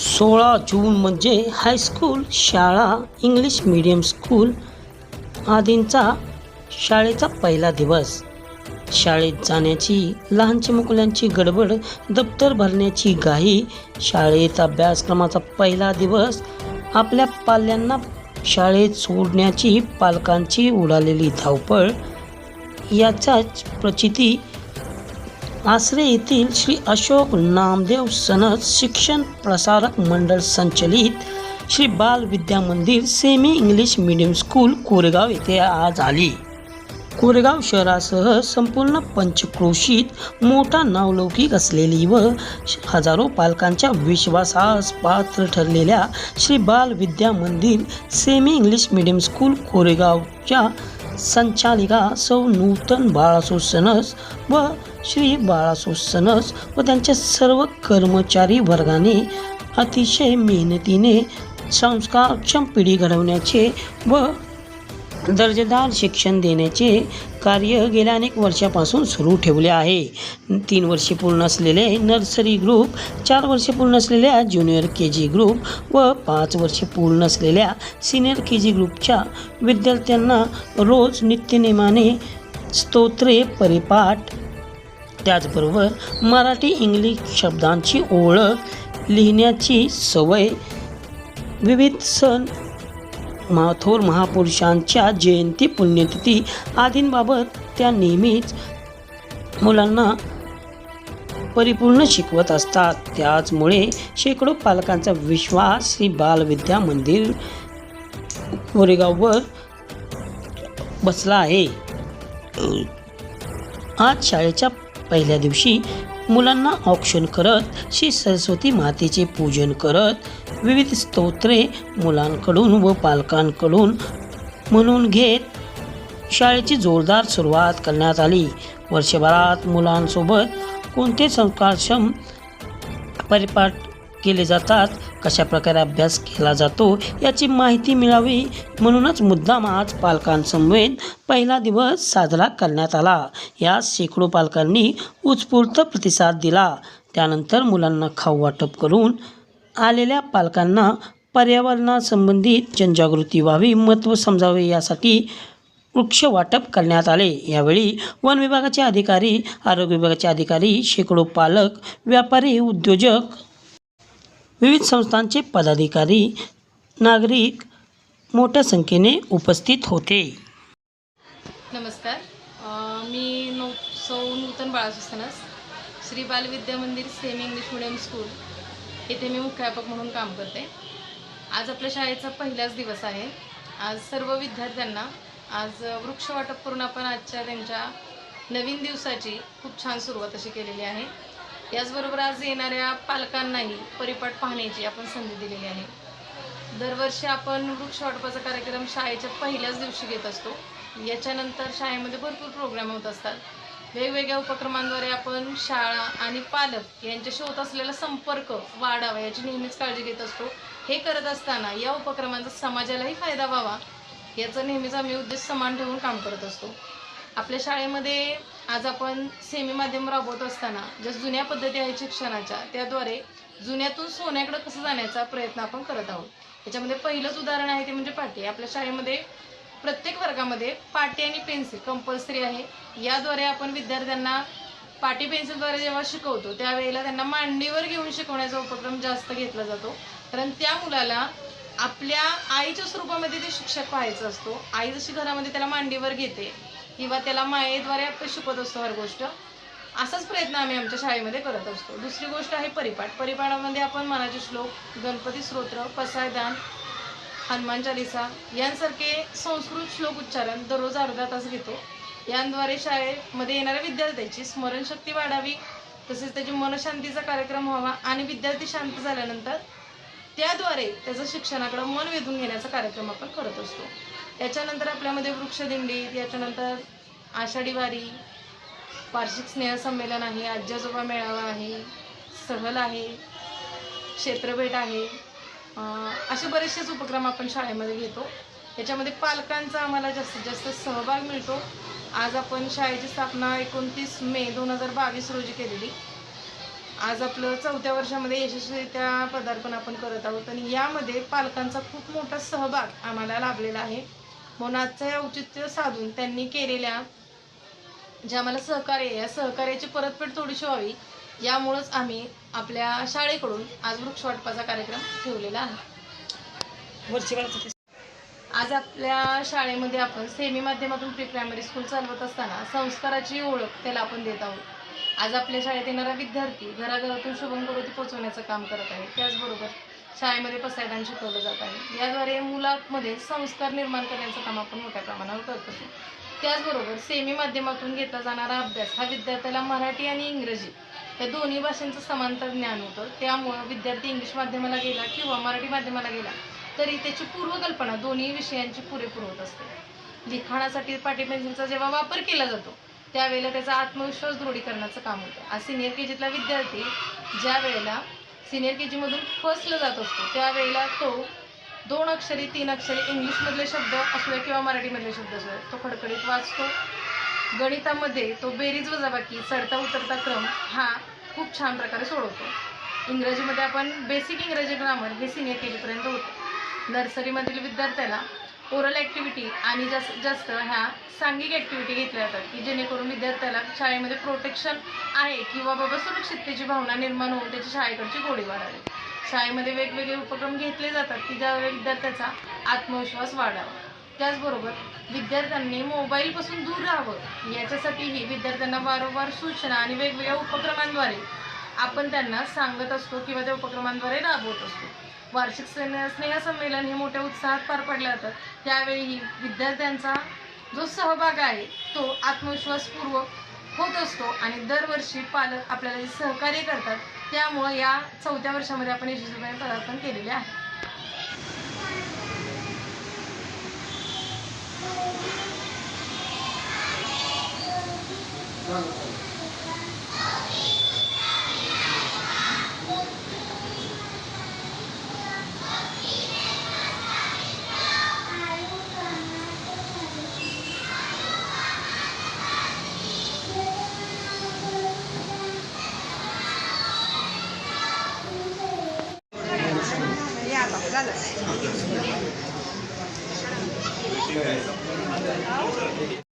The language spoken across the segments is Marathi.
सोळा जून म्हणजे हायस्कूल शाळा इंग्लिश मीडियम स्कूल आदींचा शाळेचा पहिला दिवस. शाळेत जाण्याची लहानची मुलांची गडबड दप्तर भरण्याची घाई शाळेत अभ्यासक्रमाचा पहिला दिवस आपल्या पाल्यांना शाळेत सोडण्याची पालकांची उडालेली धावपळ याचाच प्रचिती आसरे येथील श्री अशोक नामदेव सनद शिक्षण प्रसारक मंडळ संचलित Shri Bal Vidya Mandir semi English medium school Koregaon येथे आज आली. कोरेगाव शहरासह संपूर्ण पंचक्रोशीत मोठा नावलौकिक असलेली व हजारो पालकांच्या विश्वासास पात्र ठरलेल्या Shri Bal Vidya Mandir semi English medium school कोरेगावच्या संचालिका सौ नूतन बाळासो सणस व श्री बाळासो सणस व त्यांच्या सर्व कर्मचारी वर्गाने अतिशय मेहनतीने संस्कारक्षम पिढी घडवण्याचे व दर्जेदार शिक्षण देण्याचे कार्य गेल्या अनेक वर्षापासून सुरू ठेवले आहे. तीन वर्षे पूर्ण असलेले नर्सरी ग्रुप चार वर्षे पूर्ण असलेल्या ज्युनियर के जी ग्रुप व पाच वर्षे पूर्ण असलेल्या सिनियर के जी ग्रुपच्या विद्यार्थ्यांना रोज नित्यनेमाने स्तोत्रे परिपाठ त्याचबरोबर मराठी इंग्लिश शब्दांची ओळख लिहिण्याची सवय विविध सण मा थोर महापुरुषांच्या जयंती पुण्यतिथी आदींबाबत त्या नेहमीच मुलांना परिपूर्ण शिकवत असतात. त्याचमुळे शेकडो पालकांचा विश्वास श्री बालविद्या मंदिर कोरेगाववर बसला आहे. आज शाळेच्या पहिल्या दिवशी मुलांना औक्षण करत श्री सरस्वती मातेचे पूजन करत विविध स्तोत्रे मुलांकडून व पालकांकडून म्हणून घेत शाळेची जोरदार सुरुवात करण्यात आली. वर्षभरात मुलांसोबत कोणते संस्कारक्षम परिपाठ केले जातात? कशा प्रकारे अभ्यास केला जातो? याची माहिती मिळावी म्हणूनच मुद्दाम आज पालकांसमवेत पहिला दिवस साजरा करण्यात आला. या शेकडो पालकांनी उत्स्फूर्त प्रतिसाद दिला. त्यानंतर मुलांना खाऊ वाटप करून आलेल्या पालकांना पर्यावरणासंबंधित जनजागृती व्हावी महत्त्व समजावे यासाठी वृक्ष वाटप करण्यात आले. यावेळी वन विभागाचे अधिकारी आरोग्य विभागाचे अधिकारी शेकडो पालक व्यापारी उद्योजक विविध संस्थांचे पदाधिकारी नागरिक मोठ्या संख्येने उपस्थित होते. नमस्कार. मी नौ सौ नूतन बाळासुस्थानस श्री बालविद्या मंदिर सेमी इंग्लिश मिडियम स्कूल येथे मी मुख्याध्यापक म्हणून काम करते. आज आपल्या शाळेचा पहिलाच दिवस आहे. आज सर्व विद्यार्थ्यांना आज वृक्ष वाटप करून आपण आजच्या त्यांच्या नवीन दिवसाची खूप छान सुरुवात अशी केलेली आहे. याचबरोबर आज येणाऱ्या पालकांनाही परिपाठ पाहण्याची आपण संधी दिलेली आहे. दरवर्षी आपण वृक्ष वाटपाचा कार्यक्रम शाळेच्या पहिल्याच दिवशी घेत असतो. याच्यानंतर शाळेमध्ये भरपूर प्रोग्राम होत असतात. वेगवेगळ्या उपक्रमांद्वारे आपण शाळा आणि पालक यांच्याशी होत असलेला संपर्क वाढावा याची नेहमीच काळजी घेत असतो. हे करत असताना या उपक्रमांचा समाजालाही फायदा व्हावा याचा नेहमीच आम्ही उद्देश समान ठेवून काम करत असतो. आपल्या शाळेमध्ये आज आपण सेमी माध्यम राबवत असताना ज्या जुन्या पद्धती आहेत शिक्षणाच्या त्याद्वारे जुन्यातून सोन्याकडे कसं जाण्याचा प्रयत्न आपण करत आहोत. याच्यामध्ये पहिलंच उदाहरण आहे ते म्हणजे पाटी. आपल्या शाळेमध्ये प्रत्येक वर्गामध्ये पाटी आणि पेन्सिल कंपल्सरी आहे. याद्वारे आपण विद्यार्थ्यांना पाटी पेन्सिलद्वारे जेव्हा शिकवतो त्यावेळेला त्यांना मांडीवर घेऊन शिकवण्याचा उपक्रम जास्त घेतला जातो. कारण त्या मुलाला आपल्या आईच्या स्वरूपामध्ये ते शिक्षक पाहायचं असतो. आई जशी घरामध्ये त्याला मांडीवर घेते किंवा त्याला मायेद्वारे आपण शिकवत असतो हर गोष्ट असाच प्रयत्न आम्ही आमच्या शाळेमध्ये करत असतो. दुसरी गोष्ट आहे परिपाठ. परिपाठामध्ये आपण मनाचे श्लोक गणपती स्तोत्र पसायदान हनुमान चालिसा यांसारखे संस्कृत श्लोक उच्चारण दररोज अर्धा तास घेतो. यांद्वारे शाळेमध्ये येणाऱ्या विद्यार्थ्यांची स्मरणशक्ती वाढावी तसेच त्याची मनशांतीचा कार्यक्रम व्हावा आणि विद्यार्थी शांत झाल्यानंतर त्याद्वारे त्याचं शिक्षणाकडे मन वेधून घेण्याचा कार्यक्रम आपण करत असतो. याच्यानंतर आपल्यामध्ये वृक्षदिंडी याच्यानंतर आषाढी वारी वार्षिक स्नेहसंमेलन आहे आजी आजोबा मेळावा आहे सहल आहे क्षेत्रभेट आहे. असे बरेचसेच उपक्रम आपण शाळेमध्ये घेतो. याच्यामध्ये पालकांचा आम्हाला जास्तीत जास्त सहभाग मिळतो. आज आपण शाळेची स्थापना एकोणतीस मे दोन हजार बावीस रोजी केलेली. आज आपलं चौथ्या वर्षामध्ये यशस्वीरित्या पदार्पण आपण करत आहोत आणि यामध्ये पालकांचा खूप मोठा सहभाग आम्हाला लाभलेला आहे. म्हणून आजचं हे औचित्य साधून त्यांनी केलेल्या जे आम्हाला सहकार्य आहे, या सहकार्याची परतफेड थोडीशी व्हावी. यामुळंच आम्ही आपल्या शाळेकडून आज वृक्षवाटपाचा कार्यक्रम ठेवलेला आहे. वरची आज आपल्या शाळेमध्ये आपण सेमी माध्यमातून प्री प्रायमरी स्कूल चालवत असताना संस्काराची ओळख त्याला आपण देत आहोत. आज आपल्या शाळेत येणारा विद्यार्थी घराघरातून शुभम करोती पोचवण्याचं काम करत आहे. त्याचबरोबर शाळेमध्ये पसायदान शिकवलं जात आहे. याद्वारे मुलांमध्ये संस्कार निर्माण करण्याचं काम आपण मोठ्या प्रमाणावर करत असतो त्याचबरोबर सेमी माध्यमातून घेतला जाणारा अभ्यास हा विद्यार्थ्याला मराठी आणि इंग्रजी या दोन्ही भाषांचं समांतर ज्ञान होतं. त्यामुळं विद्यार्थी इंग्लिश माध्यमाला गेला किंवा मराठी माध्यमाला गेला तरी त्याची पूर्वकल्पना दोन्ही विषयांची पुरेपूर होत असते. लिखाणासाठी पाटी पेन्सिलचा जेव्हा वापर केला जातो त्यावेळेला त्याचा आत्मविश्वास दृढीकरणाचं काम होतं. आज सिनियर के जीतला विद्यार्थी ज्या वेळेला सिनियर के जीमधून फसला जात असतो त्यावेळेला तो दोन अक्षरी तीन अक्षरी इंग्लिशमधले शब्द असू द्या किंवा मराठीमधले शब्द असू द्या तो खडखडीत वाचतो. गणितामध्ये तो बेरीज वजाबाकी चढता उतरता क्रम हा खूप छान प्रकारे सोडवतो. इंग्रजीमध्ये आपण बेसिक इंग्रजी ग्रामर हे सिनियर केजीपर्यंत होतो होतं. नर्सरीमधील विद्यार्थ्याला ओरल ॲक्टिव्हिटी आणि जास्त जास्त ह्या सांघिक ॲक्टिव्हिटी घेतल्या जातात की जेणेकरून विद्यार्थ्याला शाळेमध्ये प्रोटेक्शन आहे किंवा बाबा सुरक्षिततेची भावना निर्माण होऊन त्याची शाळेकडची गोडी वाढावी. शाळेमध्ये वेगवेगळे उपक्रम घेतले जातात की ज्यावेळी विद्यार्थ्याचा आत्मविश्वास वाढावा. त्याचबरोबर विद्यार्थ्यांनी मोबाईलपासून दूर राहावं. याच्यासाठीही विद्यार्थ्यांना वारंवार सूचना आणि वेगवेगळ्या उपक्रमांद्वारे आपण त्यांना सांगत असतो किंवा त्या उपक्रमांद्वारे राबवत असतो. वार्षिक स्ने स्नेहसंमेलन हे मोठ्या उत्साहात पार पडले जातात त्यावेळीही विद्यार्थ्यांचा जो सहभाग आहे तो आत्मविश्वासपूर्वक होत असतो आणि दरवर्षी पालक आपल्याला जे सहकार्य करतात त्यामुळं या चौथ्या वर्षामध्ये आपण यशस्वीपणे पदार्पण केलेले आहे. からね。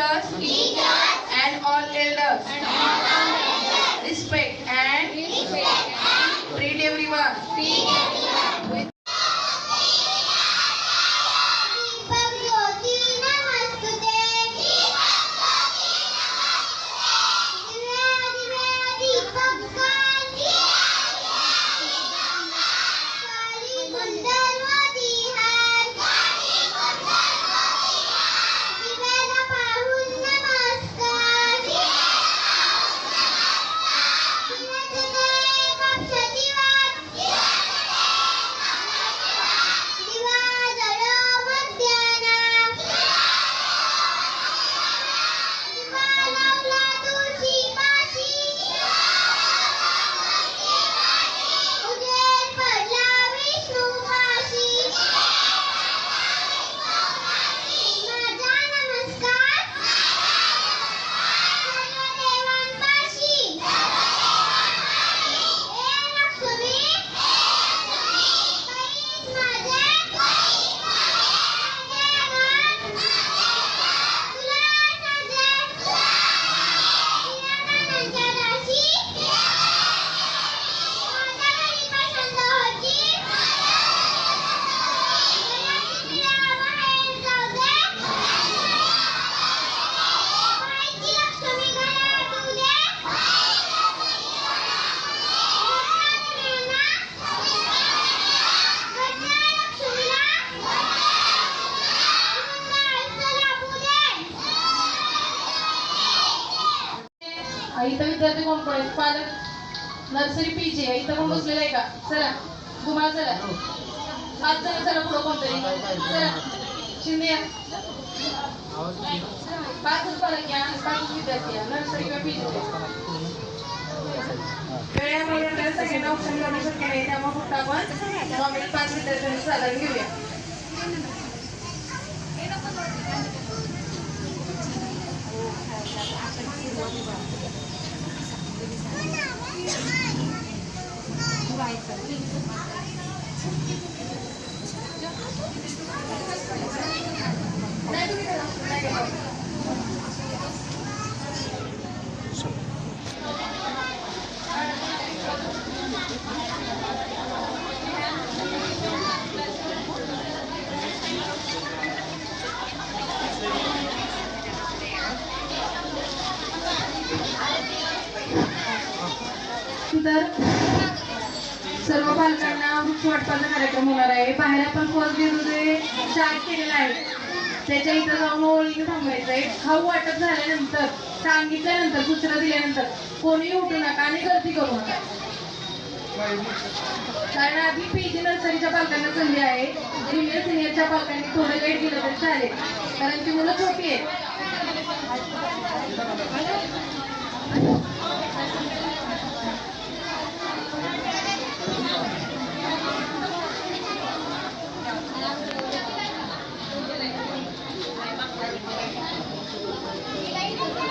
teachers, teachers and all elders. And all elders. Respect and, respect and treat everyone. Treat everyone. विद्यार्थी पालक नर्सरी पी जे इथं पण बसलेलं आहे का? चला गुमाळ चला. आज जण चला पुढं कोणतरी. चला. शिंदे या. पाचच पालक या. आणि पाचच विद्यार्थी या. नर्सरी किंवा पी जे वेळेमुळे सगळ्यांना ऑप्शन करू शक्य नाही. त्यामुळे फक्त आपण नॉमिनल पाच विद्यार्थ्यांचं साधारण घेऊया. नाही तुम्ही करा, नाही नंतर सर्व पालकांना वृक्षवाटपाचा कार्यक्रम होणार आहे. बाहेर पण फर्स्ट डे चार्ज केलेला आहे. त्याच्या इथं जाऊन ओळखी थांबायचं आहे. खाऊ वाटप झाल्यानंतर सांगितल्यानंतर सूचना दिल्यानंतर कोणी उठू नका आणि गर्दी करू नका. कारण आधी पीजी नर्सरीच्या पालकांना संधी आहे. ज्युनियर सिनियरच्या पालकांनी थोडं लेट केलं तर चालेल. कारण ती मुलं छोटी आहेत. Thank you.